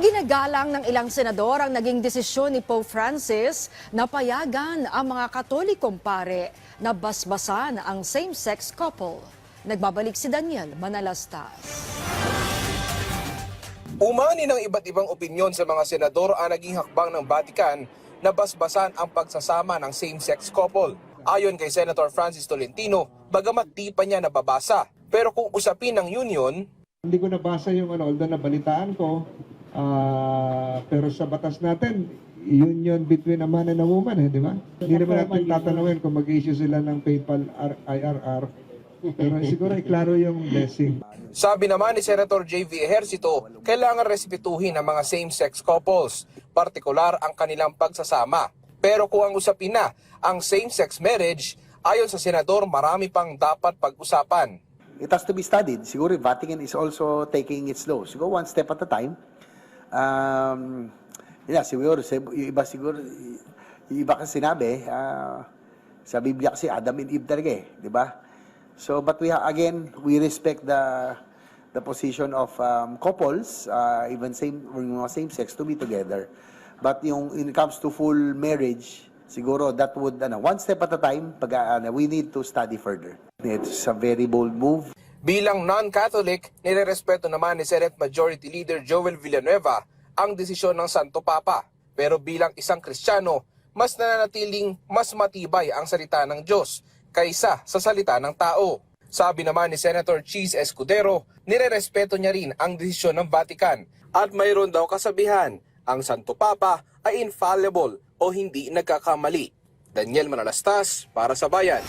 Iginagalang ng ilang senador ang naging desisyon ni Pope Francis na payagan ang mga katolikong pare na basbasan ang same-sex couple. Nagbabalik si Daniel Manalastas. Umani ng iba't ibang opinyon sa mga senador ang naging hakbang ng Vatican na basbasan ang pagsasama ng same-sex couple. Ayon kay Senator Francis Tolentino, bagamat di pa niya nababasa. Pero kung usapin ng union, Hindi ko nabasa yung ano, although nabalitaan ko, ah, pero sa batas natin, union between a man and a woman, eh, di ba? Hindi naman natin tatanungin kung mag-issue sila ng PayPal R- IRR. Pero siguro ay klaro yung blessing. sabi naman ni Senator J.V. Ejercito, kailangan respetuhin ang mga same-sex couples, partikular ang kanilang pagsasama. Pero kung ang usapin na ang same-sex marriage, ayon sa senador marami pang dapat pag-usapan. It has to be studied. Siguro Vatican is also taking it slow. Siguro one step at a time. Um, yeah, siguro, iba siguro, iba kasi sinabi, ah, sa Biblia kasi Adam and Eve talaga eh, di ba? So, but we again, we respect the the position of um, couples, uh, even same same sex to be together. But yung when it comes to full marriage, siguro that would ano, one step at a time, pag uh, ano, we need to study further. It's a very bold move. Bilang non-Catholic, nirerespeto naman ni Senate Majority Leader Joel Villanueva ang desisyon ng Santo Papa. Pero bilang isang Kristiyano, mas nananatiling mas matibay ang salita ng Diyos kaysa sa salita ng tao. Sabi naman ni Senator Cheese Escudero, nirerespeto niya rin ang desisyon ng Vatican at mayroon daw kasabihan, ang Santo Papa ay infallible o hindi nagkakamali. Daniel Manalastas para sa Bayan.